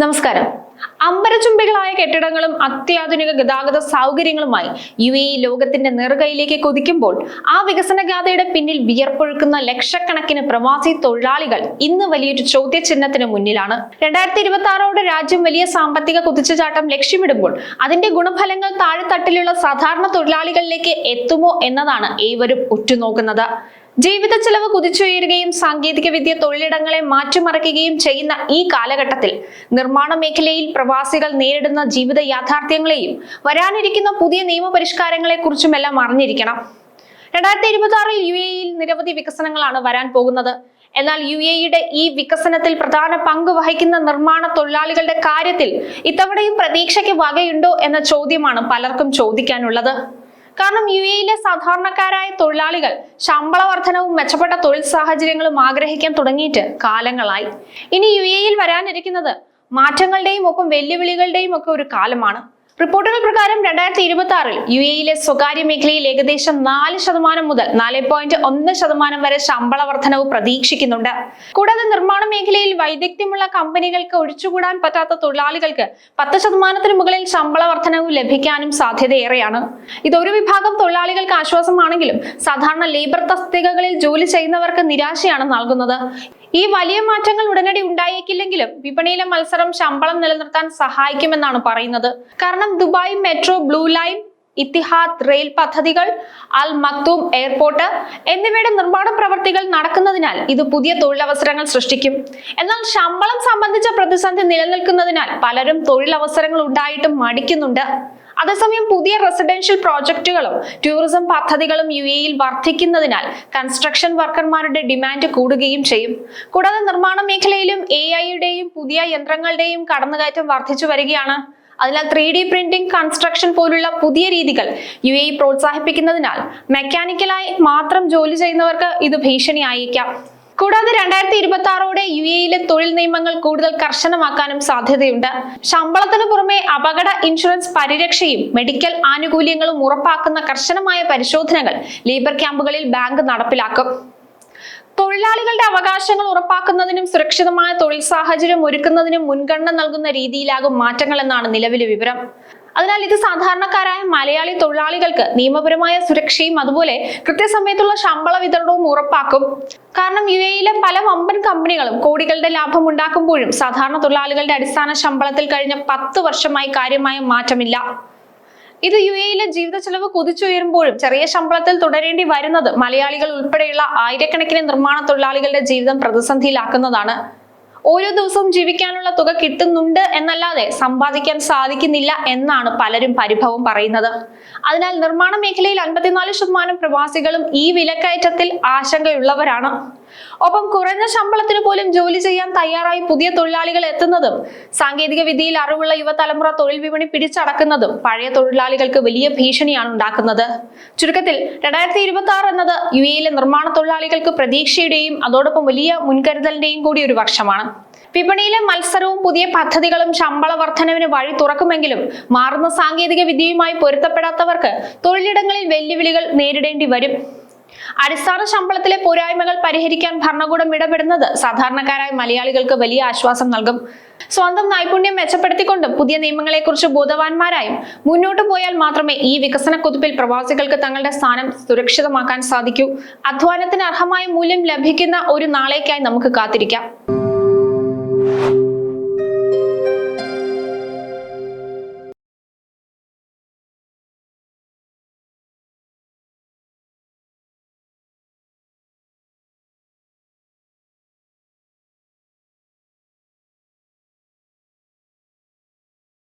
നമസ്കാരം. അമ്പരചുംബികളായ കെട്ടിടങ്ങളും അത്യാധുനിക ഗതാഗത സൗകര്യങ്ങളുമായി യു എ ലോകത്തിന്റെ നെറുകയിലേക്ക് കൊതിക്കുമ്പോൾ ആ വികസനഗാഥയുടെ പിന്നിൽ വിയർപ്പൊഴുക്കുന്ന ലക്ഷക്കണക്കിന് പ്രവാസി തൊഴിലാളികൾ ഇന്ന് വലിയൊരു ചോദ്യചിഹ്നത്തിന് മുന്നിലാണ്. രണ്ടായിരത്തി ഇരുപത്തി ആറോടെ രാജ്യം വലിയ സാമ്പത്തിക കുതിച്ചുചാട്ടം ലക്ഷ്യമിടുമ്പോൾ അതിന്റെ ഗുണഫലങ്ങൾ താഴെത്തട്ടിലുള്ള സാധാരണ തൊഴിലാളികളിലേക്ക് എത്തുമോ എന്നതാണ് ഏവരും ഉറ്റുനോക്കുന്നത്. ജീവിത ചെലവ് കുതിച്ചുയരുകയും സാങ്കേതിക വിദ്യ തൊഴിലിടങ്ങളെ മാറ്റിമറിക്കുകയും ചെയ്യുന്ന ഈ കാലഘട്ടത്തിൽ നിർമ്മാണ മേഖലയിൽ പ്രവാസികൾ നേരിടുന്ന ജീവിത യാഥാർത്ഥ്യങ്ങളെയും വരാനിരിക്കുന്ന പുതിയ നിയമപരിഷ്കാരങ്ങളെ കുറിച്ചും എല്ലാം അറിഞ്ഞിരിക്കണം. രണ്ടായിരത്തി ഇരുപത്തി ആറിൽ യു എയിൽ നിരവധി വികസനങ്ങളാണ് വരാൻ പോകുന്നത്. എന്നാൽ യു എയുടെ ഈ വികസനത്തിൽ പ്രധാന പങ്ക് വഹിക്കുന്ന നിർമ്മാണ തൊഴിലാളികളുടെ കാര്യത്തിൽ ഇത്തവണയും പ്രതീക്ഷയ്ക്ക് വകയുണ്ടോ എന്ന ചോദ്യമാണ് പലർക്കും ചോദിക്കാനുള്ളത്. കാരണം യു എയിലെ സാധാരണക്കാരായ തൊഴിലാളികൾ ശമ്പള വർധനവും മെച്ചപ്പെട്ട തൊഴിൽ സാഹചര്യങ്ങളും ആഗ്രഹിക്കാൻ തുടങ്ങിയിട്ട് കാലങ്ങളായി. ഇനി യു എയിൽ വരാനിരിക്കുന്നത് മാറ്റങ്ങളുടെയും ഒപ്പം വെല്ലുവിളികളുടെയും ഒക്കെ ഒരു കാലമാണ്. റിപ്പോർട്ടുകൾ പ്രകാരം രണ്ടായിരത്തി ഇരുപത്തി ആറിൽ യു എയിലെ സ്വകാര്യ മേഖലയിൽ ഏകദേശം നാല് ശതമാനം മുതൽ നാല് പോയിന്റ് ഒന്ന് ശതമാനം വരെ ശമ്പള വർധനവ് പ്രതീക്ഷിക്കുന്നുണ്ട്. കൂടാതെ നിർമ്മാണ മേഖലയിൽ വൈദഗ്ധ്യമുള്ള കമ്പനികൾക്ക് ഒഴിച്ചുകൂടാൻ പറ്റാത്ത തൊഴിലാളികൾക്ക് പത്ത് ശതമാനത്തിന് മുകളിൽ ശമ്പള വർധനവ് ലഭിക്കാനും സാധ്യതയേറെയാണ്. ഇതൊരു വിഭാഗം തൊഴിലാളികൾക്ക് ആശ്വാസമാണെങ്കിലും സാധാരണ ലേബർ തസ്തികകളിൽ ജോലി ചെയ്യുന്നവർക്ക് നിരാശയാണ് നൽകുന്നത്. ഈ വലിയ മാറ്റങ്ങൾ ഉടനടി ഉണ്ടായേക്കില്ലെങ്കിലും വിപണിയിലെ മത്സരം ശമ്പളം നിലനിർത്താൻ സഹായിക്കുമെന്നാണ് പറയുന്നത്. കാരണം Dubai metro blue line Etihad rail പദ്ധതികൾ അൽ മക്തൂം എയർപോർട്ട് എന്നിവയുടെ നിർമ്മാണ പ്രവർത്തികൾ നടക്കുന്നതിനാൽ ഇത് പുതിയ തൊഴിലവസരങ്ങൾ സൃഷ്ടിക്കും. എന്നാൽ ശമ്പളം സംബന്ധിച്ച പ്രതിസന്ധി നിലനിൽക്കുന്നതിനാൽ പലരും തൊഴിലവസരങ്ങൾ ഉണ്ടായിട്ടും മടിക്കുന്നുണ്ട്. അതേസമയം പുതിയ റെസിഡൻഷ്യൽ പ്രോജക്റ്റുകളും ടൂറിസം പദ്ധതികളും യു എയിൽ വർദ്ധിക്കുന്നതിനാൽ കൺസ്ട്രക്ഷൻ വർക്കർമാരുടെ ഡിമാൻഡ് കൂടുകയും ചെയ്യും. കൂടാതെ നിർമ്മാണ മേഖലയിലും എ ഐയുടെയും പുതിയ യന്ത്രങ്ങളുടെയും കടന്നുകയറ്റം വർദ്ധിച്ചു വരികയാണ്. അതിനാൽ ത്രീ ഡി പ്രിന്റിംഗ് കൺസ്ട്രക്ഷൻ പോലുള്ള പുതിയ രീതികൾ യു എ പ്രോത്സാഹിപ്പിക്കുന്നതിനാൽ മെക്കാനിക്കലായി മാത്രം ജോലി ചെയ്യുന്നവർക്ക് ഇത് ഭീഷണിയായേക്കാം. കൂടാതെ രണ്ടായിരത്തി ഇരുപത്തി ആറോടെ യു എയിലെ തൊഴിൽ നിയമങ്ങൾ കൂടുതൽ കർശനമാക്കാനും സാധ്യതയുണ്ട്. ശമ്പളത്തിന് പുറമെ അപകട ഇൻഷുറൻസ് പരിരക്ഷയും മെഡിക്കൽ ആനുകൂല്യങ്ങളും ഉറപ്പാക്കുന്ന കർശനമായ പരിശോധനകൾ ലേബർ ക്യാമ്പുകളിൽ ബാങ്ക് നടപ്പിലാക്കും. തൊഴിലാളികളുടെ അവകാശങ്ങൾ ഉറപ്പാക്കുന്നതിനും സുരക്ഷിതമായ തൊഴിൽ സാഹചര്യം ഒരുക്കുന്നതിനും മുൻഗണന നൽകുന്ന രീതിയിലാകും മാറ്റങ്ങൾ എന്നാണ് നിലവിലെ വിവരം. അതിനാൽ ഇത് സാധാരണക്കാരായ മലയാളി തൊഴിലാളികൾക്ക് നിയമപരമായ സുരക്ഷയും അതുപോലെ കൃത്യസമയത്തുള്ള ശമ്പള വിതരണവും ഉറപ്പാക്കും. കാരണം യു എയിലെ പല വമ്പൻ കമ്പനികളും കോടികളുടെ ലാഭം ഉണ്ടാക്കുമ്പോഴും സാധാരണ തൊഴിലാളികളുടെ അടിസ്ഥാന ശമ്പളത്തിൽ കഴിഞ്ഞ പത്ത് വർഷമായി കാര്യമായ മാറ്റമില്ല. ഇത് യു എയിലെ ജീവിത ചെലവ് കുതിച്ചുയരുമ്പോഴും ചെറിയ ശമ്പളത്തിൽ തുടരേണ്ടി വരുന്നത് മലയാളികൾ ഉൾപ്പെടെയുള്ള ആയിരക്കണക്കിന് നിർമ്മാണ തൊഴിലാളികളുടെ ജീവിതം പ്രതിസന്ധിയിലാക്കുന്നതാണ്. ഓരോ ദിവസവും ജീവിക്കാനുള്ള തുക കിട്ടുന്നുണ്ട് എന്നല്ലാതെ സമ്പാദിക്കാൻ സാധിക്കുന്നില്ല എന്നാണ് പലരും പരിഭവം പറയുന്നത്. അതിനാൽ നിർമ്മാണ മേഖലയിൽ അൻപത്തിനാല് ശതമാനം പ്രവാസികളും ഈ വിലക്കയറ്റത്തിൽ ആശങ്കയുള്ളവരാണ്. ഒപ്പം കുറഞ്ഞ ശമ്പളത്തിന് പോലും ജോലി ചെയ്യാൻ തയ്യാറായി പുതിയ തൊഴിലാളികൾ എത്തുന്നതും സാങ്കേതിക വിദ്യയിൽ അറിവുള്ള യുവതലമുറ തൊഴിൽ വിപണി പിടിച്ചടക്കുന്നതും പഴയ തൊഴിലാളികൾക്ക് വലിയ ഭീഷണിയാണ് ഉണ്ടാക്കുന്നത്. ചുരുക്കത്തിൽ രണ്ടായിരത്തി ഇരുപത്തി ആറ് എന്നത് യു എയിലെ നിർമ്മാണ തൊഴിലാളികൾക്ക് പ്രതീക്ഷയുടെയും അതോടൊപ്പം വലിയ മുൻകരുതലിന്റെയും കൂടി ഒരു വർഷമാണ്. വിപണിയിലെ മത്സരവും പുതിയ പദ്ധതികളും ശമ്പള വർധനവിന് വഴി തുറക്കുമെങ്കിലും മാറുന്ന സാങ്കേതിക വിദ്യയുമായി പൊരുത്തപ്പെടാത്തവർക്ക് തൊഴിലിടങ്ങളിൽ വെല്ലുവിളികൾ നേരിടേണ്ടി വരും. അടിസ്ഥാന ശമ്പളത്തിലെ പോരായ്മകൾ പരിഹരിക്കാൻ ഭരണകൂടം ഇടപെടുന്നത് സാധാരണക്കാരായ മലയാളികൾക്ക് വലിയ ആശ്വാസം നൽകും. സ്വന്തം നൈപുണ്യം മെച്ചപ്പെടുത്തിക്കൊണ്ടും പുതിയ നിയമങ്ങളെക്കുറിച്ച് ബോധവാന്മാരായും മുന്നോട്ട് പോയാൽ മാത്രമേ ഈ വികസന കുതിപ്പിൽ പ്രവാസികൾക്ക് തങ്ങളുടെ സ്ഥാനം സുരക്ഷിതമാക്കാൻ സാധിക്കൂ. അധ്വാനത്തിന് അർഹമായ മൂല്യം ലഭിക്കുന്ന ഒരു നാളേക്കായി നമുക്ക് കാത്തിരിക്കാം.